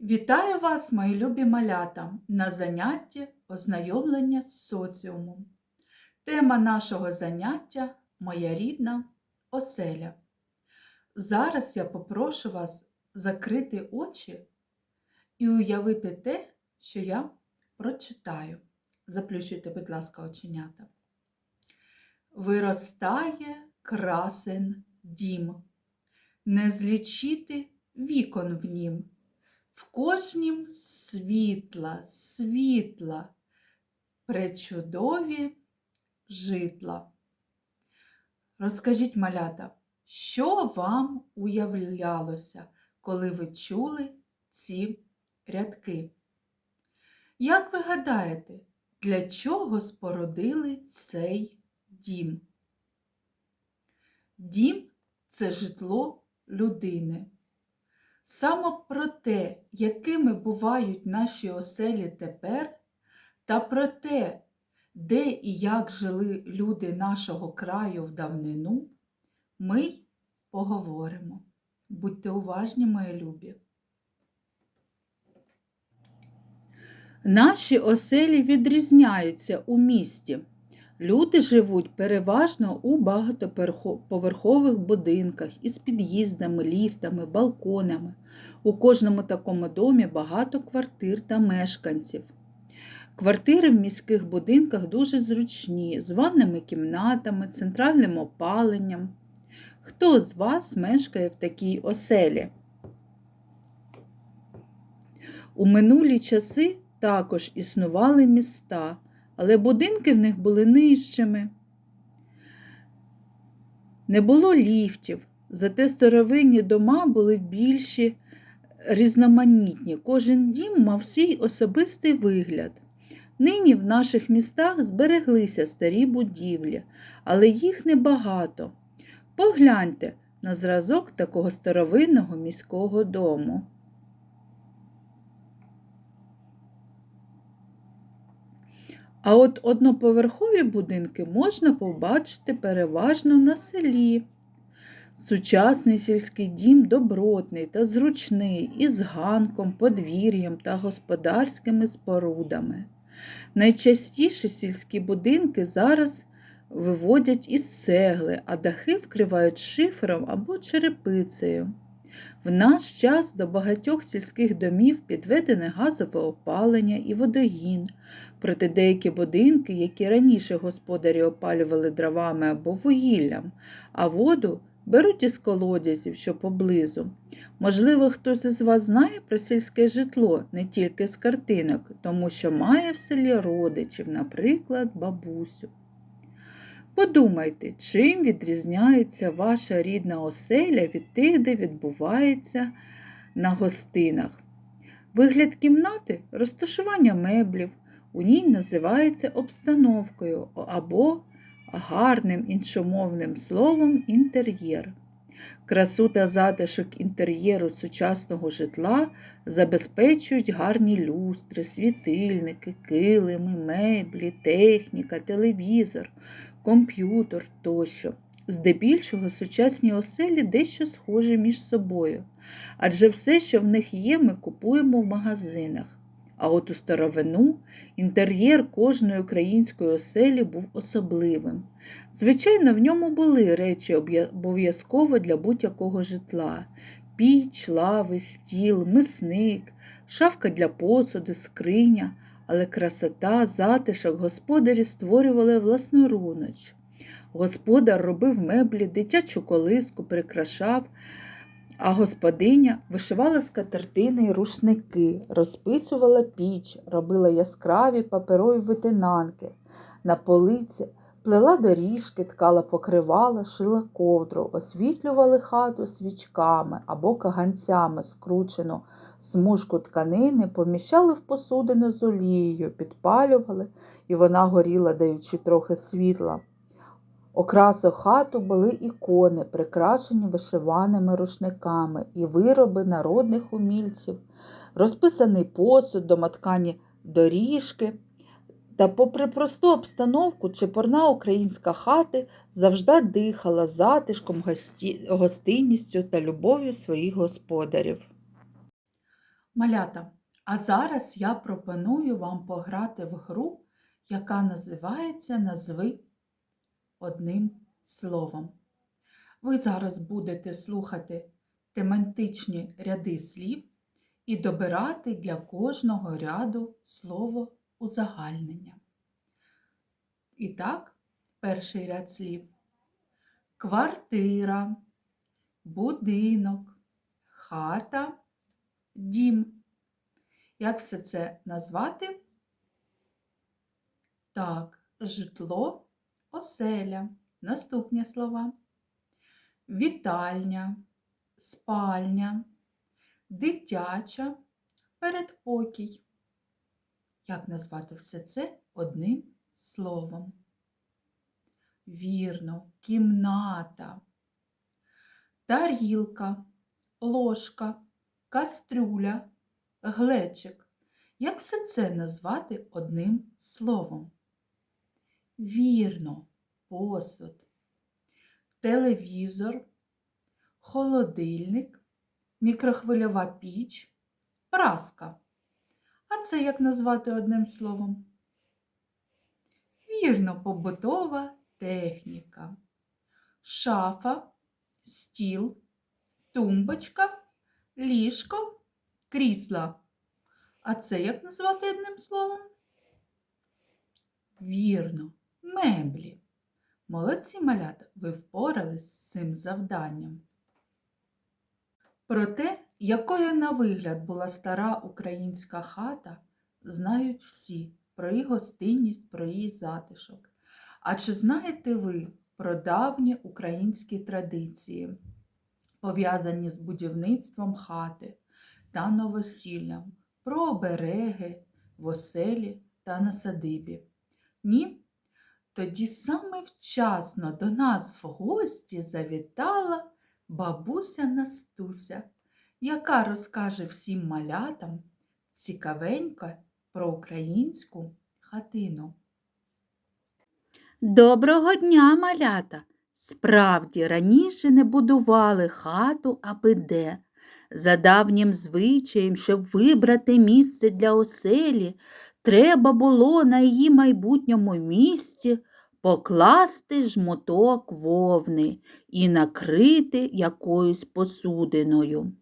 Вітаю вас, мої любі малята, на занятті ознайомлення з соціумом. Тема нашого заняття Моя рідна оселя. Зараз я попрошу вас закрити очі і уявити те, що я прочитаю. Заплющуйте, будь ласка, оченята. Виростає красен дім, не злічити вікон в нім. В кожнім світла, світла, пречудові житла. Розкажіть, малята, що вам уявлялося, коли ви чули ці рядки? Як ви гадаєте, для чого спорудили цей дім? Дім це житло людини. Саме про те, якими бувають наші оселі тепер, та про те, де і як жили люди нашого краю в давнину, ми й поговоримо. Будьте уважні, мої любі. Наші оселі відрізняються у місті. Люди живуть переважно у багатоповерхових будинках із під'їздами, ліфтами, балконами. У кожному такому домі багато квартир та мешканців. Квартири в міських будинках дуже зручні, з ванними кімнатами, центральним опаленням. Хто з вас мешкає в такій оселі? У минулі часи також існували міста але будинки в них були нижчими. Не було ліфтів, зате старовинні дома були більші, різноманітні. Кожен дім мав свій особистий вигляд. Нині в наших містах збереглися старі будівлі, але їх небагато. Погляньте на зразок такого старовинного міського дому. А от одноповерхові будинки можна побачити переважно на селі. Сучасний сільський дім добротний та зручний, із ганком, подвір'ям та господарськими спорудами. Найчастіше сільські будинки зараз виводять із цегли, а дахи вкривають шифером або черепицею. В наш час до багатьох сільських домів підведене газове опалення і водогін, проте деякі будинки, які раніше господарі опалювали дровами або вугіллям, а воду беруть із колодязів, що поблизу. Можливо, хтось із вас знає про сільське житло не тільки з картинок, тому що має в селі родичів, наприклад, бабусю. Подумайте, чим відрізняється ваша рідна оселя від тих, де відбувається на гостинах. Вигляд кімнати розташування меблів, у ній називається обстановкою або гарним іншомовним словом інтер'єр. Красу та затишок інтер'єру сучасного житла забезпечують гарні люстри, світильники, килими, меблі, техніка, телевізор, комп'ютер тощо. Здебільшого сучасні оселі дещо схожі між собою, адже все, що в них є, ми купуємо в магазинах. А от у старовину інтер'єр кожної української оселі був особливим. Звичайно, в ньому були речі обов'язково для будь-якого житла: піч, лави, стіл, мисник, шафка для посуду, скриня, але красота, затишок господарі створювали власноруч. Господар робив меблі, дитячу колиску, прикрашав а господиня вишивала скатертини й рушники, розписувала піч, робила яскраві паперові витинанки, на полиці плела доріжки, ткала покривала, шила ковдру, освітлювали хату свічками або каганцями скручену смужку тканини, поміщали в посудину з олією, підпалювали, і вона горіла, даючи трохи світла. Окрасу хату були ікони, прикрашені вишиваними рушниками і вироби народних умільців, розписаний посуд, домоткані доріжки. Та, попри просту обстановку, чепурна українська хати завжди дихала затишком, гостинністю та любов'ю своїх господарів. Малята, а зараз я пропоную вам пограти в гру, яка називається Назви одним словом. Ви зараз будете слухати тематичні ряди слів і добирати для кожного ряду слово узагальнення. І так, перший ряд слів. Квартира, будинок, хата, дім. Як все це назвати? Так, житло, оселя. Наступні слова. Вітальня, спальня, дитяча, передпокій. Як назвати все це одним словом? Вірно, кімната, тарілка, ложка, кастрюля, глечик. Як все це назвати одним словом? Вірно, посуд, телевізор, холодильник, мікрохвильова піч, праска. А це як назвати одним словом? Вірно, побутова техніка. Шафа, стіл, тумбочка, ліжко, крісла. А це як назвати одним словом? Вірно, меблі. Молодці малята, ви впорались з цим завданням. Про те, якою на вигляд була стара українська хата, знають всі про її гостинність, про її затишок. А чи знаєте ви про давні українські традиції, пов'язані з будівництвом хати та новосіллям, про обереги в оселі та на садибі? Ні? Тоді саме вчасно до нас в гості завітала бабуся Настуся, яка розкаже всім малятам цікавенько про українську хатину. Доброго дня, малята! Справді, раніше не будували хату аби де. За давнім звичаєм, щоб вибрати місце для оселі, треба було на її майбутньому місці покласти жмоток вовни і накрити якоюсь посудиною.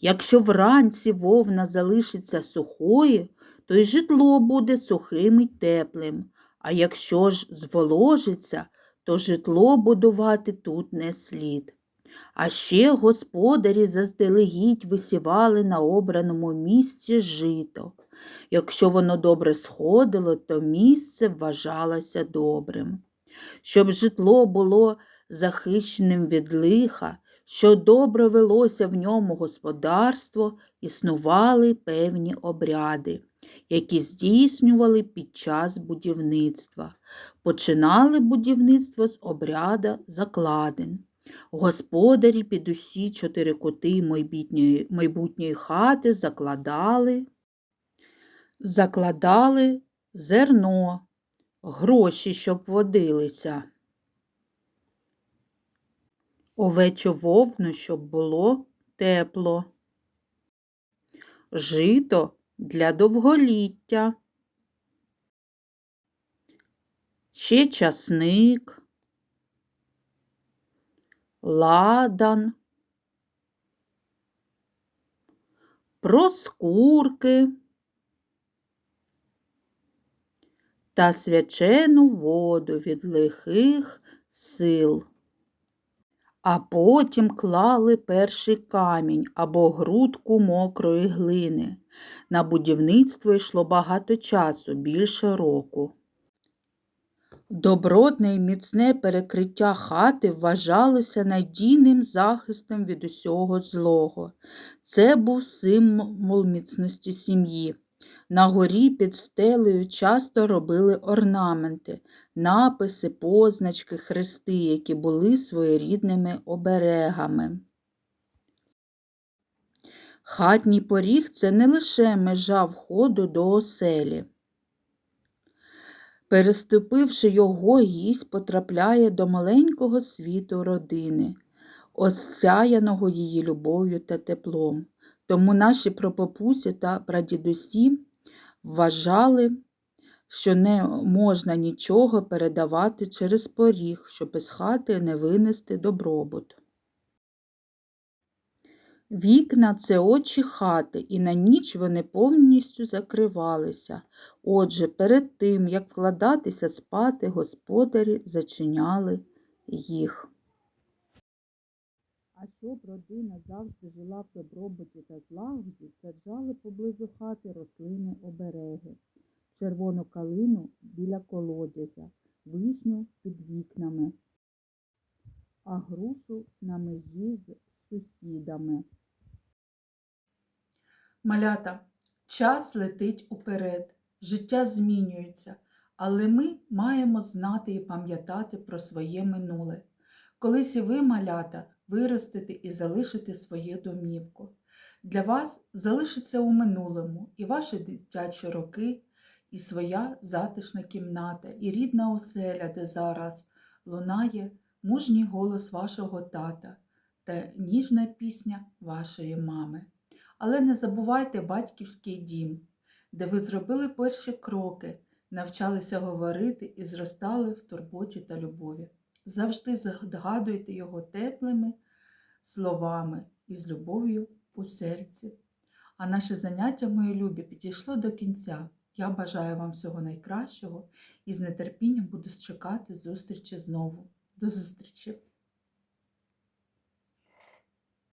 Якщо вранці вовна залишиться сухою, то й житло буде сухим і теплим. А якщо ж зволожиться, то житло будувати тут не слід. А ще господарі заздалегідь висівали на обраному місці жито. Якщо воно добре сходило, то місце вважалося добрим. Щоб житло було захищеним від лиха, що добре велося в ньому господарство, існували певні обряди які здійснювали під час будівництва. Починали будівництво з обряда закладин. Господарі під усі чотири кути майбутньої, майбутньої хати закладали, закладали зерно, гроші, щоб водилися, овечу вовну, щоб було тепло, жито для довголіття. Ще часник, ладан, проскурки та свячену воду від лихих сил а потім клали перший камінь або грудку мокрої глини. На будівництво йшло багато часу, більше року. Добротне і міцне перекриття хати вважалося надійним захистом від усього злого. Це був символ міцності сім'ї. На горі під стелею часто робили орнаменти, написи, позначки, хрести, які були своєрідними оберегами. Хатній поріг це не лише межа входу до оселі. Переступивши його, гість потрапляє до маленького світу родини, осяяного її любов'ю та теплом. Тому наші прапапусі та прадідусі вважали, що не можна нічого передавати через поріг, щоб із хати не винести добробут. Вікна це очі хати, і на ніч вони повністю закривалися. Отже, перед тим, як вкладатися спати, господарі зачиняли їх. А щоб родина завжди жила в добробуті та злагоді, саджали поблизу хати рослини обереги, червону калину біля колодязя, вишню під вікнами, а грушу на межі з сусідами. Малята, час летить уперед, життя змінюється, але ми маємо знати і пам'ятати про своє минуле. Колись і ви, малята, виростете і залишите своє домівку. Для вас залишиться у минулому і ваші дитячі роки, і своя затишна кімната, і рідна оселя, де зараз лунає мужній голос вашого тата та ніжна пісня вашої мами. Але не забувайте батьківський дім, де ви зробили перші кроки, навчалися говорити і зростали в турботі та любові. Завжди згадуйте його теплими словами і з любов'ю у серці. А наше заняття, мої любі, підійшло до кінця. Я бажаю вам всього найкращого і з нетерпінням буду чекати зустрічі знову. До зустрічі!